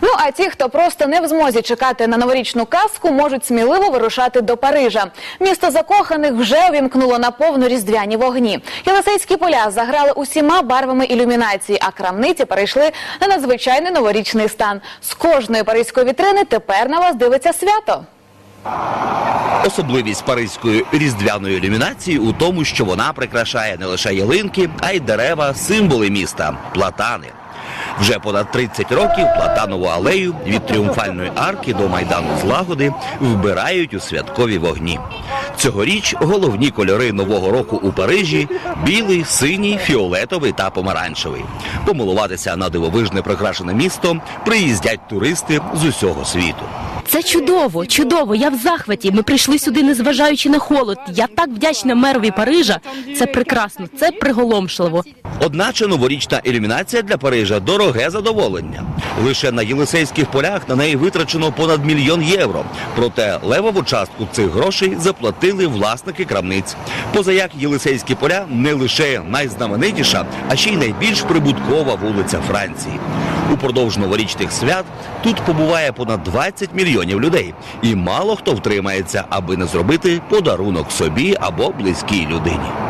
Ну а ті, хто просто не в змозі чекати на новорічну казку, можуть сміливо вирушати до Парижа. Місто закоханих вже увімкнуло на повну різдвяні вогні. Єлисейські поля заграли усіма барвами ілюмінації, а крамниці перейшли на надзвичайний новорічний стан. З кожної паризької вітрини тепер на вас дивиться свято. Особливість паризької різдвяної ілюмінації у тому, що вона прикрашає не лише ялинки, а й дерева, символи міста платани. Вже понад 30 років платанову алею від тріумфальної арки до майдану злагоди вбирають у святкові вогні. Цьогоріч головні кольори нового року у Парижі білий, синій, фіолетовий та помаранчевий. Помилуватися на дивовижне прикрашене місто приїздять туристи з усього світу. Це чудово, чудово. Я в захваті. Ми прийшли сюди, незважаючи на холод. Я так вдячна мерові Парижа. Це прекрасно, це приголомшливо. Одначе новорічна ілюмінація для Парижа дороге задоволення. Лише на Єлисейських полях на неї витрачено понад мільйон євро. Проте левову частку цих грошей заплатили власники крамниць. Позаяк Єлисейські поля не лише найзнаменитіша, а ще й найбільш прибуткова вулиця Франції. Упродовж новорічних свят тут побуває понад 20 мільйонів людей, і мало хто втримається, аби не зробити подарунок собі або близькій людині.